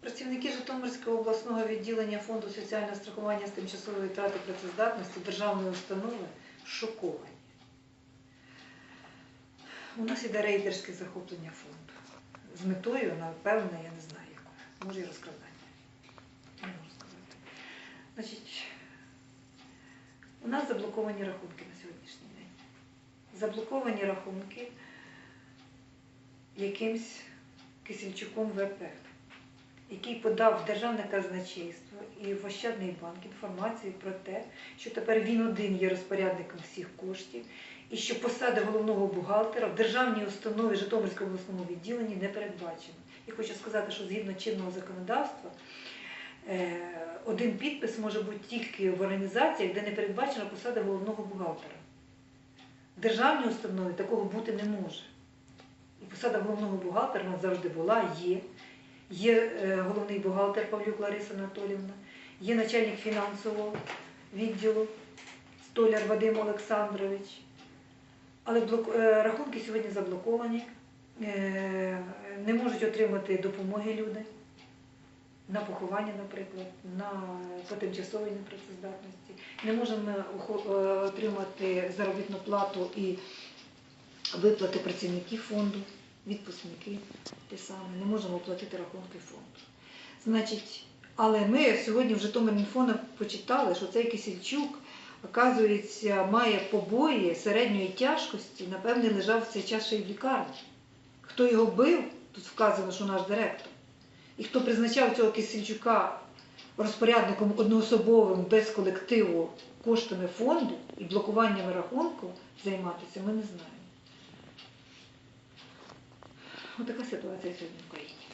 Працівники Житомирського обласного відділення фонду соціального страхування з тимчасової втрати працездатності державної установи шоковані. У нас іде рейдерське захоплення фонду. З метою, напевно, я не знаю якою. Може і розкрадання. Не можу сказати. Значить, у нас заблоковані рахунки на сьогоднішній день. Заблоковані рахунки якимсь Кисельчуком ВП, який подав в Державне казначейство і в Ощадний банк інформацію про те, що тепер він один є розпорядником всіх коштів, і що посада головного бухгалтера в державній установі Житомирського обласному відділенні не передбачена. Я хочу сказати, що згідно чинного законодавства е, один підпис може бути тільки в організаціях, де не передбачена посада головного бухгалтера. В державній установі такого бути не може. І посада головного бухгалтера у нас завжди була, є. Є е, головний бухгалтер Павлюк Лариса Анатолівна, є начальник фінансового відділу Столяр Вадим Олександрович. Але е, рахунки сьогодні заблоковані, е, не можуть отримати допомоги люди на поховання, наприклад, на по тимчасовій непрацездатності. Не можемо отримати заробітну плату і виплати працівників фонду, відпускники саме, не можемо оплатити рахунки фонду. Значить, але ми сьогодні в Житомирінфоні почитали, що цей Кисельчук, оказується, має побої середньої тяжкості, напевне, лежав в цей час ще й в лікарні. Хто його бив, тут вказано, що наш директор. І хто призначав цього Кисельчука розпорядником одноособовим без колективу коштами фонду і блокуваннями рахунку займатися, ми не знаємо. 本カセット忘れてるのがいい